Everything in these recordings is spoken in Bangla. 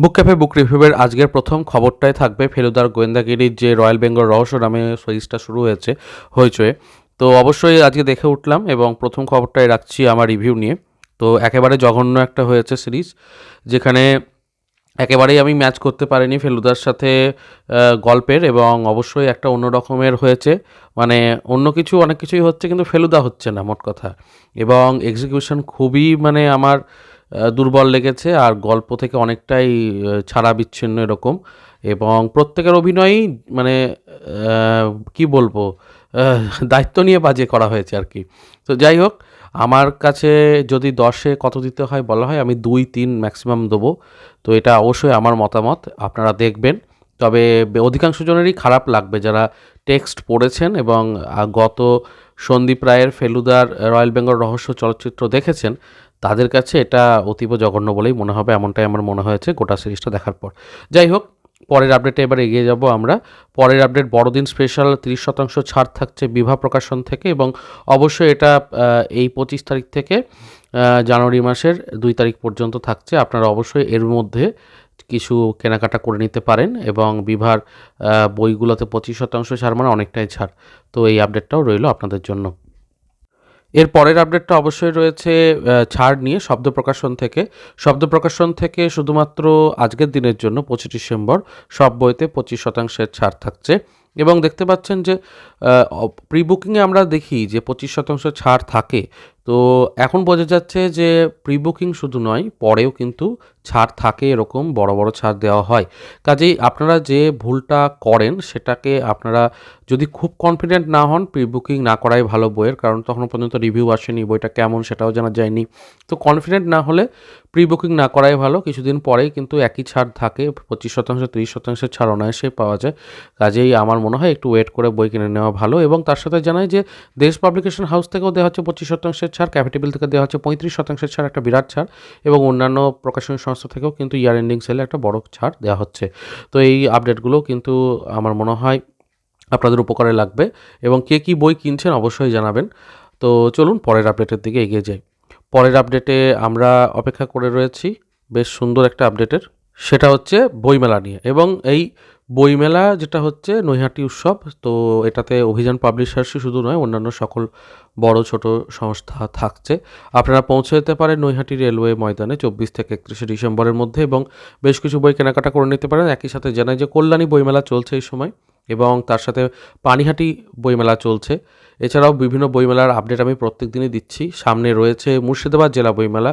বুক ক্যাফে বুক রিভিউয়ের আজকের প্রথম খবরটাই থাকবে ফেলুদার গোয়েন্দাগিরির যে রয়্যাল বেঙ্গল রহস্য নামে সিরিজটা শুরু হয়েছে হইচয়ে তো অবশ্যই আজকে দেখে উঠলাম এবং প্রথম খবরটাই রাখছি আমার রিভিউ নিয়ে। তো একেবারে জঘন্য একটা হয়েছে সিরিজ, যেখানে একেবারেই আমি ম্যাচ করতে পারিনি ফেলুদার সাথে গল্পের এবং অবশ্যই একটা অন্য রকমের হয়েছে। মানে অন্য কিছু, অনেক কিছুই হচ্ছে কিন্তু ফেলুদা হচ্ছে না, মোট কথা। এবং এক্সিকিউশন খুবই মানে আমার দুর্বল লেগেছে আর গল্প থেকে অনেকটাই ছাড়া বিচ্ছিন্ন এরকম। এবং প্রত্যেকের অভিনয়ই মানে কি বলব দায়িত্ব নিয়ে বাজে করা হয়েছে আর কি। তো যাই হোক, আমার কাছে যদি দশে কত দিতে হয় বলা হয়, আমি দুই, তিন ম্যাক্সিমাম দেবো। তো এটা অবশ্যই আমার মতামত, আপনারা দেখবেন। তবে অধিকাংশ জনেরই খারাপ লাগবে যারা টেক্সট পড়েছেন এবং গত সন্দীপ রায়ের ফেলুদার রয়্যাল বেঙ্গল রহস্য চলচ্চিত্র দেখেছেন তাদের কাছে এটা অতীব জঘন্য বলেই মনে হবে, এমনটাই আমার মনে হয়েছে গোটা সিরিজটা দেখার পর। যাই হোক, পরের আপডেটে এবার এগিয়ে যাব আমরা। পরের আপডেট বড়দিন স্পেশাল তিরিশ শতাংশ ছাড় থাকছে বিভা প্রকাশন থেকে এবং অবশ্যই এটা এই পঁচিশ তারিখ থেকে জানুয়ারি মাসের দুই তারিখ পর্যন্ত থাকছে। আপনারা অবশ্যই এর মধ্যে কিছু কেনাকাটা করে নিতে পারেন এবং বিভার বইগুলোতে পঁচিশ শতাংশ ছাড় মানে অনেকটাই ছাড়। তো এই আপডেটটাও রইল আপনাদের জন্য। এর পরের আপডেটটা অবশ্যই রয়েছে ছাড় নিয়ে শব্দ প্রকাশন থেকে। শব্দ প্রকাশন থেকে শুধুমাত্র আজকের দিনের জন্য পঁচিশ ডিসেম্বর, সব বইতে পঁচিশ শতাংশের ছাড় থাকছে। এবং দেখতে পাচ্ছেন যে প্রি বুকিংয়ে আমরা দেখি যে পঁচিশ শতাংশ ছাড় থাকে। তো এখন বোঝা যাচ্ছে যে প্রি বুকিং শুধু নয়, পরেও কিন্তু ছাড় থাকে এরকম বড় বড় ছাড় দেওয়া হয়। কাজেই আপনারা যে ভুলটা করেন সেটাকে আপনারা যদি খুব কনফিডেন্ট না হন প্রি বুকিং না করাই ভালো বইয়ের, কারণ তখনও পর্যন্ত রিভিউ আসেনি, বইটা কেমন সেটাও জানা যায়নি। তো কনফিডেন্ট না হলে প্রি বুকিং না করাই ভালো, কিছুদিন পরেই কিন্তু একই ছাড় থাকে, পঁচিশ শতাংশ, তিরিশ শতাংশের ছাড় অনায়াসে পাওয়া যায়। কাজেই আমার মনে হয় একটু ওয়েট করে বই কিনে নেওয়া ভালো এবং তার সাথে জানাই যে দেশ পাবলিকেশন হাউস থেকেও দেওয়া হচ্ছে পঁচিশ শতাংশের ছাড় ক্যাপিটেবল থেকে দেওয়া হচ্ছে পঁয়ত্রিশ শতাংশের ছাড়, একটা বিরাট ছাড় এবং অন্যান্য প্রকাশনী সংস্থা থেকেও কিন্তু ইয়ার এন্ডিং সেলে একটা বড় ছাড় দেওয়া হচ্ছে। তো এই আপডেটগুলো কিন্তু আমার মনে হয় আপনাদের উপকারে লাগবে এবং কে কী বই কিনছেন অবশ্যই জানাবেন। তো চলুন পরের আপডেটের দিকে এগিয়ে যাই। পরের আপডেটে আমরা অপেক্ষা করে রয়েছি বেশ সুন্দর একটা আপডেটের সেটা হচ্ছে বইমেলা নিয়ে এবং এই বইমেলা যেটা হচ্ছে নৈহাটি উৎসব, তো এটাতে অভিযান পাবলিশার্সই শুধু নয়, অন্যান্য সকল বড় ছোট সংস্থা থাকছে। আপনারা পৌঁছে যেতে পারেন নৈহাটি রেলওয়ে ময়দানে চব্বিশ থেকে একত্রিশে ডিসেম্বরের মধ্যে এবং বেশ কিছু বই কেনাকাটা করে নিতে পারেন। একই সাথে জানাই যে কল্যাণী বইমেলা চলছে এই সময় এবং তার সাথে পানিহাটি বইমেলা চলছে। এছাড়াও বিভিন্ন বইমেলার আপডেট আমি প্রত্যেক দিনই দিচ্ছি। সামনে রয়েছে মুর্শিদাবাদ জেলা বইমেলা,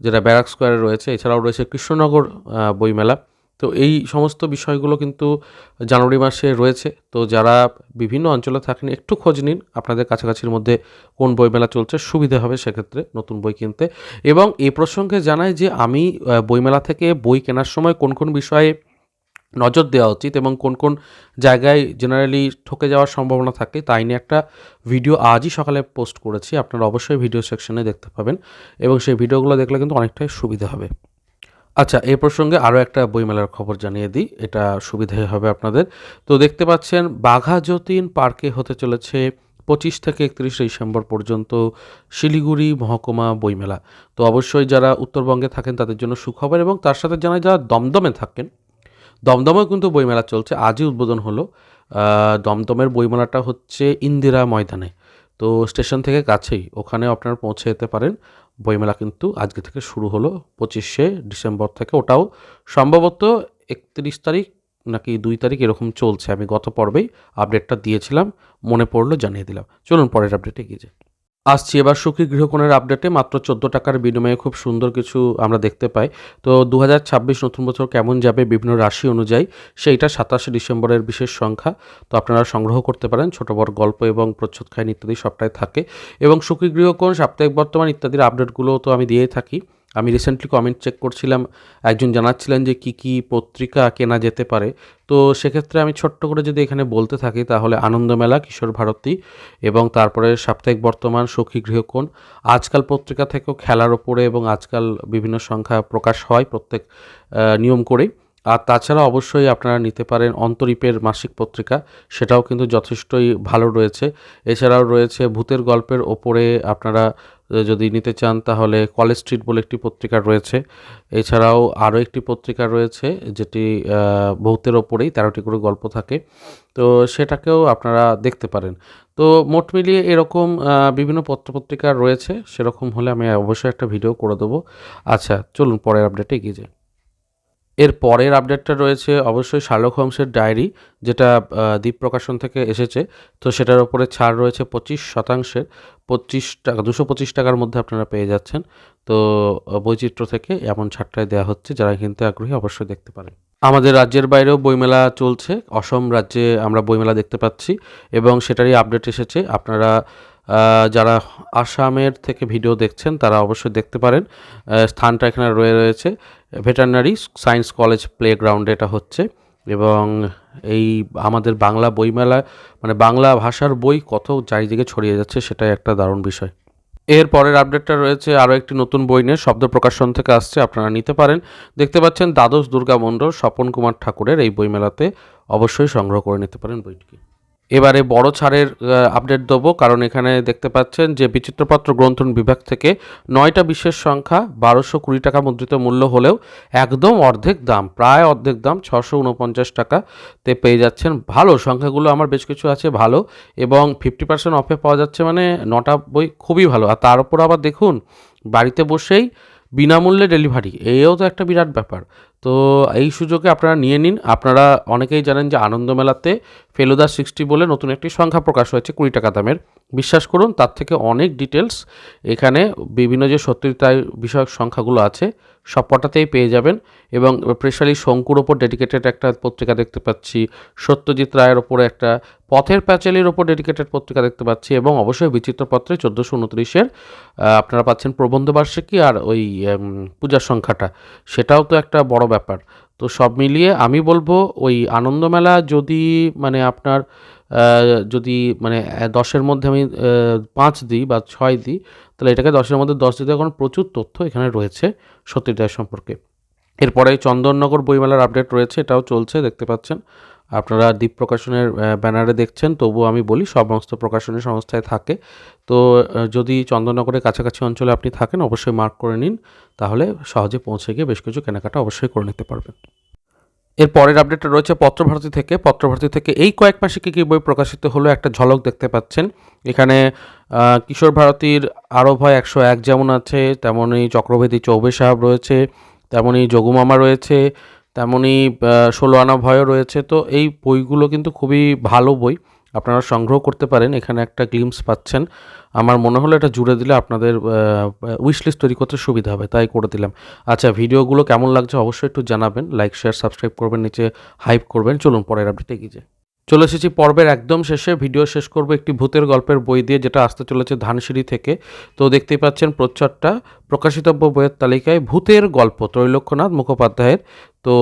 যেটা ব্যারাক স্কোয়ারে রয়েছে। এছাড়াও রয়েছে কৃষ্ণনগর বইমেলা। তো এই সমস্ত বিষয়গুলো কিন্তু জানুয়ারি মাসে রয়েছে। তো যারা বিভিন্ন অঞ্চলে থাকেন, একটু খোঁজ নিন আপনাদের কাছাকাছির মধ্যে কোন বইমেলা চলছে, সুবিধা হবে সেক্ষেত্রে নতুন বই কিনতে। এবং এ প্রসঙ্গে জানাই যে আমি বইমেলা থেকে বই কেনার সময় কোন কোন বিষয়ে নজর দেওয়া উচিত এবং কোন কোন জায়গায় জেনারেলি ঠকে যাওয়ার সম্ভাবনা থাকে, তাই নিয়ে একটা ভিডিও আজই সকালে পোস্ট করেছি। আপনারা অবশ্যই ভিডিও সেকশনে দেখতে পাবেন এবং সেই ভিডিওগুলো দেখলে কিন্তু অনেকটাই সুবিধা হবে। আচ্ছা এ প্রসঙ্গে আরও একটা বইমেলার খবর জানিয়ে দিই। এটা সুবিধাই হবে আপনাদের। তো দেখতে পাচ্ছেন, বাঘা যতীন পার্কে হতে চলেছে পঁচিশ থেকে একত্রিশে ডিসেম্বর পর্যন্ত শিলিগুড়ি মহকুমা বইমেলা। তো অবশ্যই যারা উত্তরবঙ্গে থাকেন, তাদের জন্য সুখবর এবং তার সাথে জানাই যারা দমদমে থাকেন, দমদমেও কিন্তু বইমেলা চলছে। আজই উদ্বোধন হলো। দমদমের বইমেলাটা হচ্ছে ইন্দিরা ময়দানে। তো স্টেশন থেকে কাছেই, ওখানে আপনারা পৌঁছে যেতে পারেন। বইমেলা কিন্তু আজকে থেকে শুরু হলো পঁচিশে ডিসেম্বর থেকে। ওটাও সম্ভবত একত্রিশ তারিখ নাকি দুই তারিখ এরকম চলছে। আমি গত পর্বেই আপডেটটা দিয়েছিলাম, মনে পড়ল জানিয়ে দিলাম। চলুন পরের আপডেটে গিয়ে যাই। আসছি। এবার সুখী গৃহকোণের আপডেটে মাত্র চোদ্দ টাকার বিনিময়ে খুব সুন্দর কিছু আমরা দেখতে পাই। তো দু হাজার ছাব্বিশ নতুন বছর কেমন যাবে বিভিন্ন রাশি অনুযায়ী, সেইটা সাতাশে ডিসেম্বরের বিশেষ সংখ্যা। তো আপনারা সংগ্রহ করতে পারেন ছোট বড় গল্প এবং প্রচ্ছদ খাইন ইত্যাদি সবটাই থাকে। এবং সুখী গৃহকোণ, সাপ্তাহিক বর্তমান ইত্যাদির আপডেটগুলো তো আমি দিয়েই থাকি। আমি রিসেন্টলি কমেন্ট চেক করছিলাম, একজন জানাচ্ছিলেন যে কি কি পত্রিকা কেনা যেতে পারে। তো সেক্ষেত্রে আমি ছোট্ট করে যদি এখানে বলতে থাকি, তাহলে আনন্দমেলা, কিশোর ভারতী এবং তারপরে সাপ্তাহিক বর্তমান, সখী গৃহকোণ। আজকাল পত্রিকা থেকেও খেলার ওপরে এবং আজকাল বিভিন্ন সংখ্যা প্রকাশ হয় প্রত্যেক নিয়ম করেই। আর তাছাড়া অবশ্যই আপনারা নিতে পারেন অন্তরীপের মাসিক পত্রিকা, সেটাও কিন্তু যথেষ্টই ভালো রয়েছে। এছাড়াও রয়েছে ভূতের গল্পের ওপরে আপনারা যদি নিতে চান তাহলে কলেজ স্ট্রিট বলে একটি পত্রিকা রয়েছে। এছাড়াও আরও একটি পত্রিকা রয়েছে যেটি ভৌতের ওপরেই তেরোটি করে গল্প থাকে। তো সেটাকেও আপনারা দেখতে পারেন। তো মোট মিলিয়ে এরকম বিভিন্ন পত্রপত্রিকা রয়েছে। সেরকম হলে আমি অবশ্যই একটা ভিডিও করে দেবো। আচ্ছা চলুন পরের আপডেটে এগিয়ে যাই। এর পরের আপডেটটা রয়েছে অবশ্যই শার্লক হোমসের ডায়েরি যেটা দ্বীপ প্রকাশন থেকে এসেছে। তো সেটার উপরে ছাড় রয়েছে পঁচিশ শতাংশের, পঁচিশ টাকা দুশো পঁচিশ টাকার মধ্যে আপনারা পেয়ে যাচ্ছেন। তো বৈচিত্র্য থেকে এমন ছাড়টাই দেওয়া হচ্ছে, যারা কিনতে আগ্রহী অবশ্যই দেখতে পারেন। আমাদের রাজ্যের বাইরেও বইমেলা চলছে। অসম রাজ্যে আমরা বইমেলা দেখতে পাচ্ছি এবং সেটারই আপডেট এসেছে। আপনারা যারা আসামের থেকে ভিডিও দেখছেন, তারা অবশ্যই দেখতে পারেন। স্থানটা এখানে রয়ে রয়েছে। ভেটারনারি সায়েন্স কলেজ প্লে গ্রাউন্ডে এটা হচ্ছে। এবং এই আমাদের বাংলা বইমেলা মানে বাংলা ভাষার বই কত চারিদিকে ছড়িয়ে যাচ্ছে, সেটাই একটা দারুণ বিষয়। এর পরের আপডেটটা রয়েছে, আরও একটি নতুন বই নিয়ে। শব্দ প্রকাশন থেকে আসছে, আপনারা নিতে পারেন। দেখতে পাচ্ছেন, দ্বাদশ দুর্গা মণ্ডল স্বপন কুমার ঠাকুরের এই বইমেলাতে অবশ্যই সংগ্রহ করে নিতে পারেন বইটিকে। এবারে বড় ছাড়ের আপডেট দেবো। কারণ এখানে দেখতে পাচ্ছেন যে বিচিত্রপত্র গ্রন্থন বিভাগ থেকে নয়টা বিশেষ সংখ্যা বারোশো কুড়ি টাকা মুদ্রিত মূল্য হলেও একদম অর্ধেক দাম, প্রায় অর্ধেক দাম ছশো উনপঞ্চাশ টাকাতে পেয়ে যাচ্ছেন। ভালো, সংখ্যাগুলো আমার বেশ কিছু আছে, ভালো। এবং ফিফটি পার্সেন্ট অফে পাওয়া যাচ্ছে মানে নটা বই খুবই ভালো। আর তার উপর আবার দেখুন, বাড়িতে বসেই বিনামূল্যে ডেলিভারি এও তো একটা বিরাট ব্যাপার। তো এই সুযোগে আপনারা নিয়ে নিন। আপনারা অনেকেই জানেন যে আনন্দমেলাতে ফেলুদা সিক্সটি বলে নতুন একটি সংখ্যা প্রকাশ হয়েছে কুড়ি টাকা দামের। বিশ্বাস করুন, তার থেকে অনেক ডিটেলস এখানে বিভিন্ন যে সত্যিতায় বিষয়ক সংখ্যাগুলো আছে, সবকটাতেই পেয়ে যাবেন এবং স্পেশালি শঙ্কুর ওপর ডেডিকেটেড একটা পত্রিকা দেখতে পাচ্ছি, সত্যজিৎ রায়ের ওপরে একটা, পথের প্যাচেলির ওপর ডেডিকেটেড পত্রিকা দেখতে পাচ্ছি এবং অবশ্যই বিচিত্রপত্রে চোদ্দোশো উনত্রিশের আপনারা পাচ্ছেন প্রবন্ধবার্ষিকী আর ওই পূজার সংখ্যাটা। সেটাও তো একটা বড় ব্যাপার। তো সব মিলিয়ে আমি বলব ওই আনন্দমেলা যদি মানে আপনার যদি মানে দশের মধ্যে আমি পাঁচ দিই বা ছয় দিই, তাহলে এটাকে দশের মধ্যে দশ দিতে এখন প্রচুর তথ্য এখানে রয়েছে সত্যিটা সম্পর্কে। এরপরে চন্দননগর বইমেলার আপডেট রয়েছে, এটাও চলছে, দেখতে পাচ্ছেন। আপনারা দ্বীপ প্রকাশনের ব্যানারে দেখছেন, তবুও আমি বলি সমস্ত প্রকাশনী সংস্থায় থাকে। তো যদি চন্দননগরের কাছাকাছি অঞ্চলে আপনি থাকেন, অবশ্যই মার্ক করে নিন, তাহলে সহজে পৌঁছে গিয়ে বেশ কিছু কেনাকাটা অবশ্যই করে নিতে পারবেন। এর পরের আপডেটটা রয়েছে পত্রভারতী থেকে। পত্রভারতী থেকে এই কয়েক মাসে কী কী বই প্রকাশিত হলো একটা ঝলক দেখতে পাচ্ছেন। এখানে কিশোর ভারতীর আরও ভয় একশো এক যেমন আছে তেমনই চক্রবেদী চৌবে সাহেব রয়েছে তেমনই যোগুমামা রয়েছে তেমনই ষোলো আনা ভয়ও রয়েছে। তো এই বইগুলো কিন্তু খুবই ভালো বই। আপনারা সংগ্রহ করতে পারেন, এখানে একটা গ্লিমস পাচ্ছেন। আমার মনে হলো এটা জুড়ে দিলে আপনাদের উইশ লিস্ট তৈরি করতে সুবিধা হবে, তাই করে দিলাম। আচ্ছা ভিডিওগুলো কেমন লাগছে অবশ্যই একটু জানাবেন লাইক শেয়ার সাবস্ক্রাইব করবেন, নিচে হাইপ করবেন। চলুন, পরের আপডেটে এগিয়ে চলে এসেছি পর্বের একদম শেষে। ভিডিও শেষ করব একটি ভূতের গল্পের বই দিয়ে, যেটা আসতে চলেছে ধানসিঁড়ি থেকে। তো দেখতেই পাচ্ছেন প্রচ্ছদটা। প্রকাশিতব্য বইয়ের তালিকায় ভূতের গল্প ত্রৈলক্ষ্যনাথ মুখোপাধ্যায়ের। তো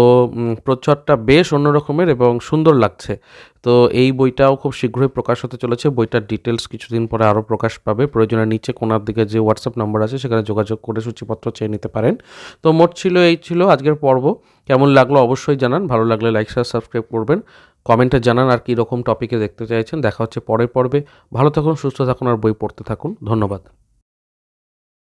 প্রচ্ছদটা বেশ অন্য রকমের এবং সুন্দর লাগছে। তো এই বইটাও খুব শীঘ্রই প্রকাশ হতে চলেছে। বইটার ডিটেলস কিছুদিন পরে আরও প্রকাশ পাবে। প্রয়োজনের নিচে কোনার দিকে যে হোয়াটসঅ্যাপ নম্বর আছে, সেখানে যোগাযোগ করে সূচিপত্র চেয়ে নিতে পারেন। তো মোট ছিল, এই ছিল আজকের পর্ব। কেমন লাগল অবশ্যই জানান। ভালো লাগলে লাইক, শেয়ার, সাবস্ক্রাইব করবেন। কমেন্টে জানান আর কী রকম টপিকে দেখতে চাইছেন। দেখা হচ্ছে পরের পর্বে। ভালো থাকুন, সুস্থ থাকুন আর বই পড়তে থাকুন। ধন্যবাদ।